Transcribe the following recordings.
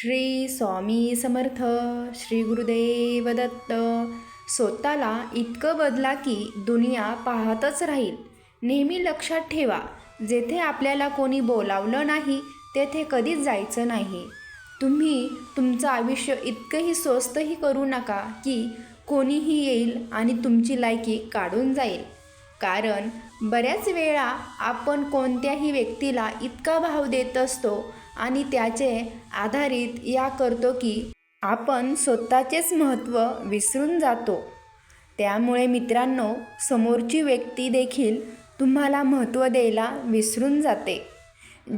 श्री स्वामी समर्थ श्री गुरुदेव दत्त स्वतःला इतकं बदला की दुनिया पाहतच राहील. नेहमी लक्षात ठेवा जेथे आपल्याला कोणी बोलावलं नाही तेथे कधीच जायचं नाही. तुम्ही तुमचं आयुष्य इतकंही स्वस्तही करू नका की कोणीही येईल आणि तुमची लायकी काढून जाईल. कारण बऱ्याच वेळा आपण कोणत्याही व्यक्तीला इतका भाव देत असतो आणि त्याचे आधारित या करतो की आपण स्वतःचेच महत्त्व विसरून जातो. त्यामुळे मित्रांनो समोरची व्यक्ती देखील तुम्हाला महत्त्व द्यायला विसरून जाते.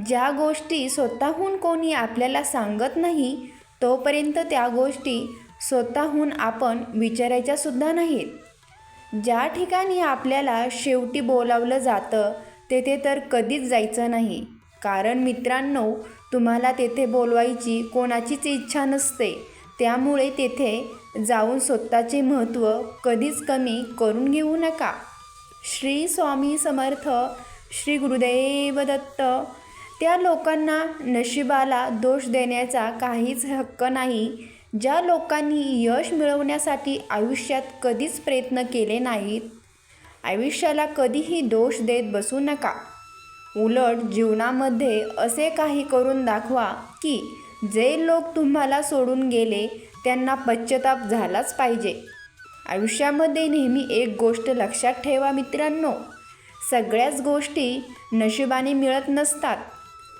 ज्या गोष्टी स्वतःहून कोणी आपल्याला सांगत नाही तोपर्यंत त्या गोष्टी स्वतःहून आपण विचारायच्यासुद्धा नाहीत. ज्या ठिकाणी आपल्याला शेवटी बोलावलं जातं तेथे तर कधीच जायचं नाही. कारण मित्रांनो तुम्हाला तेथे बोलवायची कोणाचीच इच्छा नसते. त्यामुळे तेथे जाऊन स्वतःचे महत्त्व कधीच कमी करून घेऊ नका. श्री स्वामी समर्थ श्री गुरुदेव दत्त त्या लोकांना नशिबाला दोष देण्याचा काहीच हक्क नाही ज्या लोकांनी यश मिळवण्यासाठी आयुष्यात कधीच प्रयत्न केले नाहीत. आयुष्याला कधीही दोष देत बसू नका. उलट जीवनामध्ये असे काही करून दाखवा की जे लोक तुम्हाला सोडून गेले त्यांना पश्चाताप झालाच पाहिजे. आयुष्यामध्ये नेहमी एक गोष्ट लक्षात ठेवा मित्रांनो. सगळ्याच गोष्टी नशिबाने मिळत नसतात.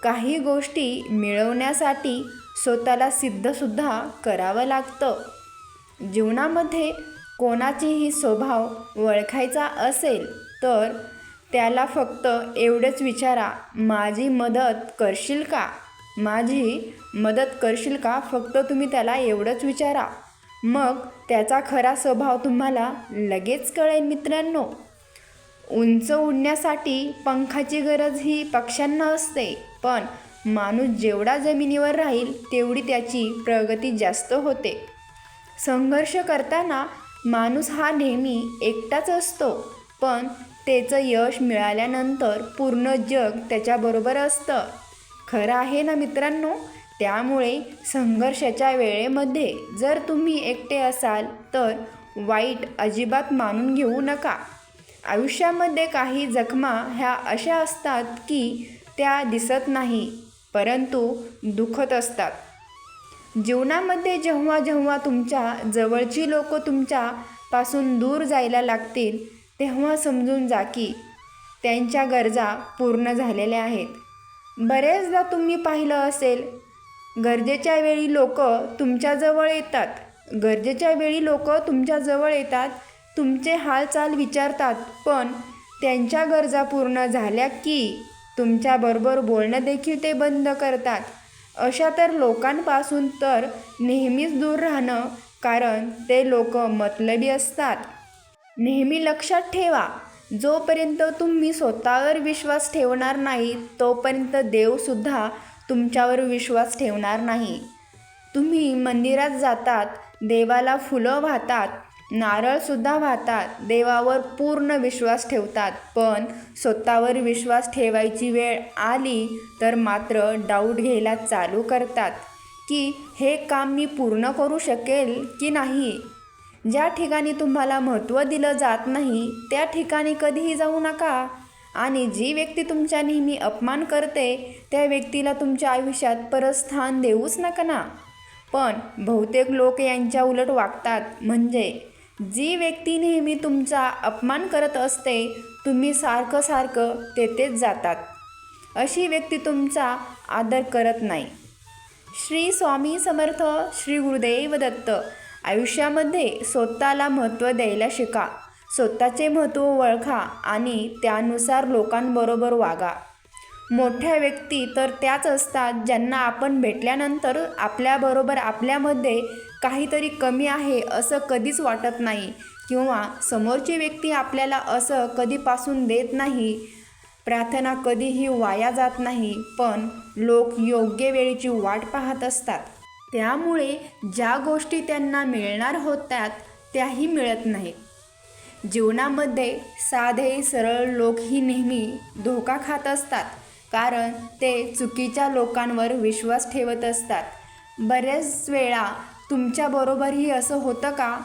काही गोष्टी मिळवण्यासाठी स्वतःला सिद्धसुद्धा करावं लागतं. जीवनामध्ये कोणाचीही स्वभाव ओळखायचा असेल तर त्याला फक्त एवढंच विचारा माझी मदत करशील का? माझी मदत करशील का? फक्त तुम्ही त्याला एवढंच विचारा. मग त्याचा खरा स्वभाव तुम्हाला लगेच कळेल मित्रांनो. उंच उडण्यासाठी पंखाची गरज ही पक्ष्यांना असते पण माणूस जेवढा जमिनीवर राहील तेवढी त्याची प्रगती जास्त होते. संघर्ष करताना माणूस हा नेहमी एकटाच असतो पण त्याचं यश मिळाल्यानंतर पूर्ण जग त्याच्याबरोबर असतं. खरं आहे ना मित्रांनो? त्यामुळे संघर्षाच्या वेळेमध्ये जर तुम्ही एकटे असाल तर वाईट अजिबात मानून घेऊ नका. आयुष्यामध्ये काही जखमा ह्या अशा असतात की त्या दिसत नाही परंतु दुखत असतात. जीवनामध्ये जेव्हा जेव्हा तुमच्या जवळची लोक तुमच्यापासून दूर जायला लागतील तेव्हा समजून जा की त्यांच्या गरजा पूर्ण झालेल्या आहेत. बरेचदा तुम्ही पाहिलं असेल गरजेच्या वेळी लोक तुमच्याजवळ येतात. गरजेच्या वेळी लोक तुमच्याजवळ येतात तुमचे हालचाल विचारतात पण त्यांच्या गरजा पूर्ण झाल्या की तुमच्याबरोबर बोलणं देखील ते बंद करतात. अशा तर लोकांपासून तर नेहमीच दूर राहणं कारण ते लोक मतलबी असतात. नेहमी लक्षात ठेवा जोपर्यंत तुम्ही स्वतःवर विश्वास ठेवणार नाही तोपर्यंत देवसुद्धा तुमच्यावर विश्वास ठेवणार नाही. तुम्ही मंदिरात जातात देवाला फुलं वाहतात नारळसुद्धा वाहतात देवावर पूर्ण विश्वास ठेवतात. पण स्वतःवर विश्वास ठेवायची वेळ आली तर मात्र डाऊट घ्यायला चालू करतात की हे काम मी पूर्ण करू शकेल की नाही? ज्या ठिकाणी तुम्हाला महत्त्व दिलं जात नाही त्या ठिकाणी कधीही जाऊ नका. आणि जी व्यक्ती तुमच्या नेहमी अपमान करते त्या व्यक्तीला तुमच्या आयुष्यात परत स्थान देऊच नका ना. पण बहुतेक लोक यांच्या उलट वागतात. म्हणजे जी व्यक्ती नेहमी तुमचा अपमान करत असते तुम्ही सारखं सारखं तेथेच जातात. अशी व्यक्ती तुमचा आदर करत नाही. श्री स्वामी समर्थ श्री गुरुदेव दत्त. आयुष्यामध्ये स्वतःला महत्त्व द्यायला शिका. स्वतःचे महत्त्व ओळखा आणि त्यानुसार लोकांबरोबर वागा. मोठ्या व्यक्ती तर त्याच असतात ज्यांना आपण भेटल्यानंतर आपल्याबरोबर आपल्यामध्ये काहीतरी कमी आहे असं कधीच वाटत नाही किंवा समोरची व्यक्ती आपल्याला असं कधीपासून देत नाही. प्रार्थना कधीही वाया जात नाही पण लोक योग्य वेळेची वाट पाहत असतात. त्यामुळे ज्या गोष्टी त्यांना मिळणार होत्यात त्याही मिळत नाहीत. जीवनामध्ये साधे सरळ लोकही नेहमी धोका खात असतात कारण ते चुकीच्या लोकांवर विश्वास ठेवत असतात. बऱ्याच वेळा तुमच्याबरोबरही असं होतं का?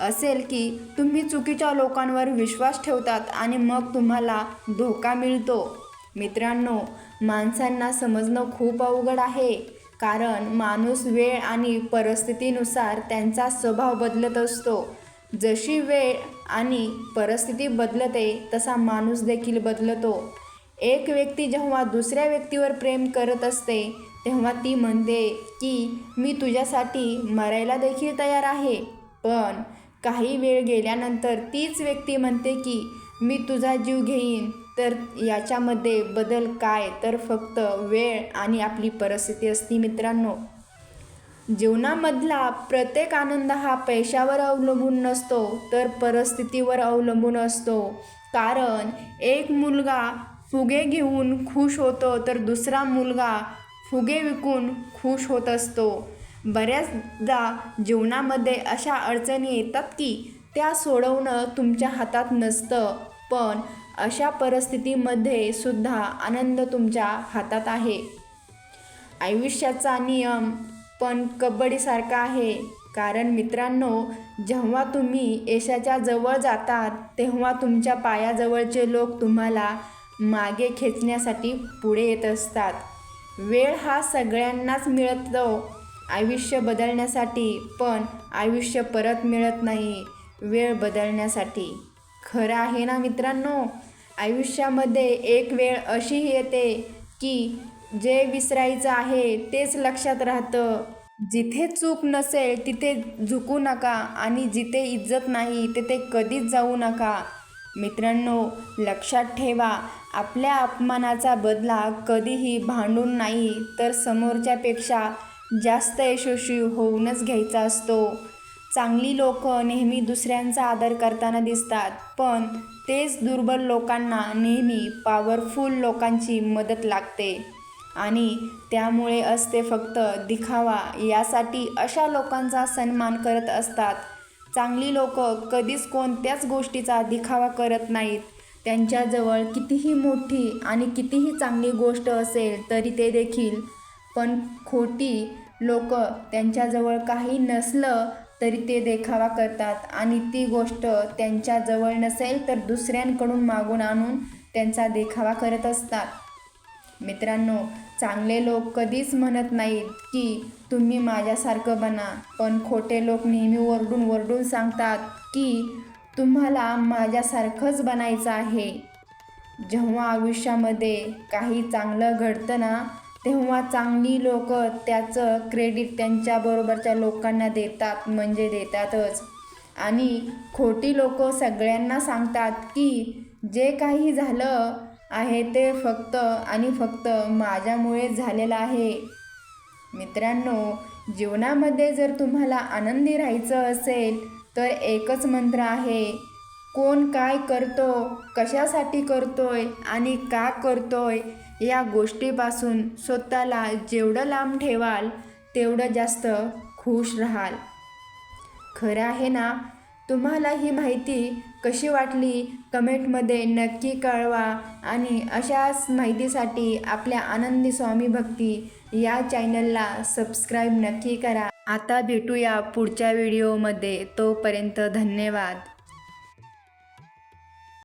असेल की तुम्ही चुकीच्या लोकांवर विश्वास ठेवतात आणि मग तुम्हाला धोका मिळतो. मित्रांनो माणसांना समजणं खूप अवघड आहे. कारण माणूस वेळ आणि परिस्थितीनुसार त्यांचा स्वभाव बदलत असतो. जशी वेळ आणि परिस्थिती बदलते तसा माणूस देखील बदलतो. एक व्यक्ती जेव्हा दुसऱ्या व्यक्तीवर प्रेम करत असते तेव्हा ती म्हणते की मी तुझ्यासाठी मरायला देखील तयार आहे. पण काही वेळ गेल्यानंतर तीच व्यक्ती म्हणते की मी तुझा जीव घेईन. तर याच्यामध्ये बदल काय? तर फक्त वेळ आणि आपली परिस्थिती असती मित्रांनो. जीवनामधला प्रत्येक आनंद हा पैशावर अवलंबून नसतो तर परिस्थितीवर अवलंबून असतो. कारण एक मुलगा फुगे घेऊन खुश होतो तर दुसरा मुलगा फुगे विकून खुश होत असतो. बऱ्याचदा जीवनामध्ये अशा अडचणी येतात की त्या सोडवणं तुमच्या हातात नसतं. पण अशा परिस्थितीमध्ये सुद्धा आनंद तुमच्या हातात आहे. आयुष्याचा नियम पण कबड्डीसारखा आहे. कारण मित्रांनो जेव्हा तुम्ही यशाच्या जवळ जातात तेव्हा तुमच्या पायाजवळचे लोक तुम्हाला मागे खेचण्यासाठी पुढे येत असतात. वेळ हा सगळ्यांनाच मिळतो. आयुष्य बदलण्यासाठी पण आयुष्य परत मिळत नाही. वेळ बदलण्यासाठी. खरं आहे ना मित्रांनो? आयुष्यामध्ये एक वेळ अशीही येते की जे विसरायचं आहे तेच लक्षात राहतं. जिथे चूक नसेल तिथे झुकू नका आणि जिथे इज्जत नाही तिथे कधीच जाऊ नका. मित्रांनो लक्षात ठेवा आपल्या अपमानाचा बदला कधीही भांडून नाही तर समोरच्यापेक्षा जास्त यशस्वी होऊनच घ्यायचा असतो. चांगली लोक नेहमी दुसऱ्यांचा आदर करताना दिसतात पण तेच दुर्बल लोकांना नेहमी पॉवरफुल लोकांची मदत लागते. आणि त्यामुळे असते फक्त दिखावा यासाठी अशा लोकांचा सन्मान करत असतात. चांगली लोक कधीच कोणत्याच गोष्टीचा दिखावा करत नाहीत. त्यांच्याजवळ कितीही मोठी आणि कितीही चांगली गोष्ट असेल तरी ते देखील पण खोटी लोक त्यांच्याजवळ काही नसलं तरी ते देखावा करतात. आणि ती गोष्ट त्यांच्याजवळ नसेल तर दुसऱ्यांकडून मागून आणून त्यांचा देखावा करत असतात. मित्रांनो चांगले लोक कधीच म्हणत नाहीत की तुम्ही माझ्यासारखं बना. पण खोटे लोक नेहमी ओरडून ओरडून सांगतात की तुम्हाला माझ्यासारखंच बनायचं आहे. जेव्हा आयुष्यामध्ये काही चांगलं घडतं ना तेव्हा चांगली लोक त्याचं क्रेडिट त्यांच्याबरोबरच्या लोकांना देतात म्हणजे देतातच. आणि खोटी लोक सगळ्यांना सांगतात की जे काही झालं आहे ते फक्त आणि फक्त माझ्यामुळे झालेलं आहे. मित्रांनो जीवनामध्ये जर तुम्हाला आनंदी राहायचं असेल तर एकच मंत्र आहे कोण काय करतो कशासाठी करतोय आणि का करतोय या गोष्टीपासून स्वतःला जेवढं लांब ठेवाल तेवढं जास्त खुश राहाल. खरं आहे ना? तुम्हाला ही माहिती कशी वाटली? कमेंटमध्ये नक्की कळवा आणि अशाच माहितीसाठी आपल्या आनंदी स्वामी भक्ती या चॅनलला सबस्क्राईब नक्की करा. आता भेटूया पुढच्या व्हिडिओमध्ये. तोपर्यंत धन्यवाद.